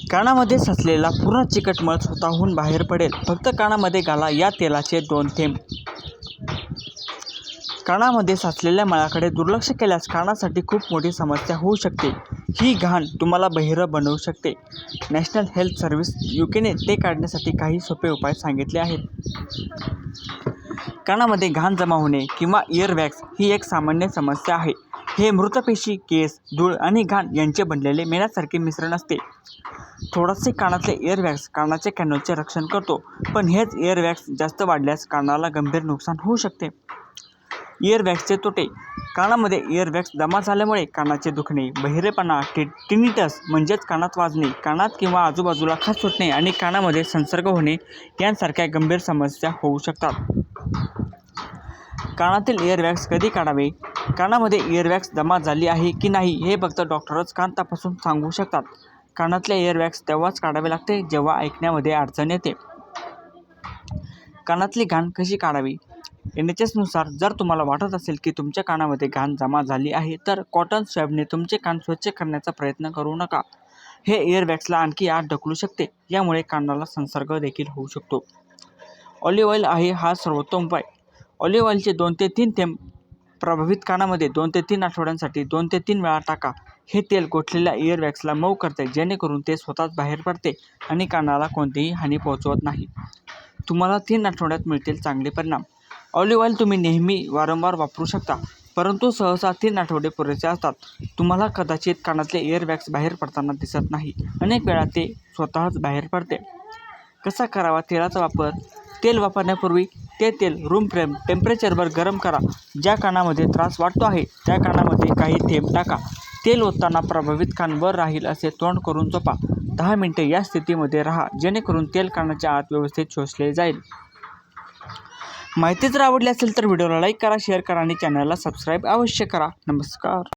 कानामध्ये साचलेला पूर्ण चिकट मळ स्वतःहून बाहेर पडेल. फक्त कानामध्ये घाला या तेलाचे दोन थेंब. कानामध्ये साचलेल्या मळाकडे दुर्लक्ष केल्यास कानासाठी खूप मोठी समस्या होऊ शकते. ही घाण तुम्हाला बहिरं बनवू शकते. नॅशनल हेल्थ सर्व्हिस युकेने ते काढण्यासाठी काही सोपे उपाय सांगितले आहेत. कानामध्ये घाण जमा होणे किंवा इयरवॅक्स ही एक सामान्य समस्या आहे. हे मृतपेशी केस धूळ आणि घाण यांचे बनलेले मेणासारखे मिश्रण असते. थोडासे कानातले एअरवॅक्स कानाचे कॅनोचे रक्षण करतो पण हेच एअरवॅक्स जास्त वाढल्यास कानाला गंभीर नुकसान होऊ शकते. इयरवॅक्सचे तोटे कानामध्ये इयरवॅक्स जमा झाल्यामुळे कानाचे दुखणे बहिरेपणा टि टिनिटस म्हणजेच कानात वाजणे कानात किंवा आजूबाजूला खास सुटणे आणि कानामध्ये संसर्ग होणे यांसारख्या गंभीर समस्या होऊ शकतात. कानातील इयरवॅक्स कधी काढावे? कानामध्ये इयरवॅक्स जमा झाली आहे की नाही हे फक्त डॉक्टरच कान तपासून सांगू शकतात. कानातले इयरवॅक्स तेव्हाच काढावे लागते जेव्हा ऐकण्यामध्ये अडचण येते. कानातली घाण कशी काढावी? एन एच एसनुसार जर तुम्हाला वाटत असेल की तुमच्या कानामध्ये घाण जमा झाली आहे तर कॉटन स्वॅबने तुमचे कान स्वच्छ करण्याचा प्रयत्न करू नका. हे एअरबॅग्सला आणखी आत ढकलू शकते यामुळे कानाला संसर्ग देखील होऊ शकतो. ऑलिव्ह ऑइल आहे हा सर्वोत्तम उपाय. ऑलिव्ह ऑइलचे दोन ते तीन थेंब प्रभावित कानामध्ये दोन ते तीन आठवड्यांसाठी दोन ते तीन वेळा टाका. हे तेल गोठलेल्या इयरवॅक्सला मऊ करते जेणेकरून ते स्वतःच बाहेर पडते आणि कानाला कोणतीही हानी पोहोचवत नाही. तुम्हाला तीन आठवड्यात मिळतील चांगले परिणाम. ऑलिव्ह ऑइल तुम्ही नेहमी वारंवार वापरू शकता परंतु सहसा तीन आठवडे पुरेसे असतात. तुम्हाला कदाचित कानातले एअरबॅग्स बाहेर पडताना दिसत नाही. अनेक वेळा ते स्वतःच बाहेर पडते. कसा करावा तेलाचा वापर? तेल वापरण्यापूर्वी ते तेल रूम फ्रेम टेम्परेचरवर गरम करा. ज्या कानामध्ये त्रास वाटतो आहे त्या कानामध्ये काही थेंब टाका. तेल ओतताना प्रभावित कान वर राहील असे तोंड करून झोपा. दहा मिनटे या स्थितीमध्ये राहा जेणेकरून तेल कानाच्या आत व्यवस्थित शोषले जाईल. माहिती जर आवडली असेल तर व्हिडिओला लाईक करा शेअर करा आणि चॅनलला सबस्क्राईब अवश्य करा. नमस्कार.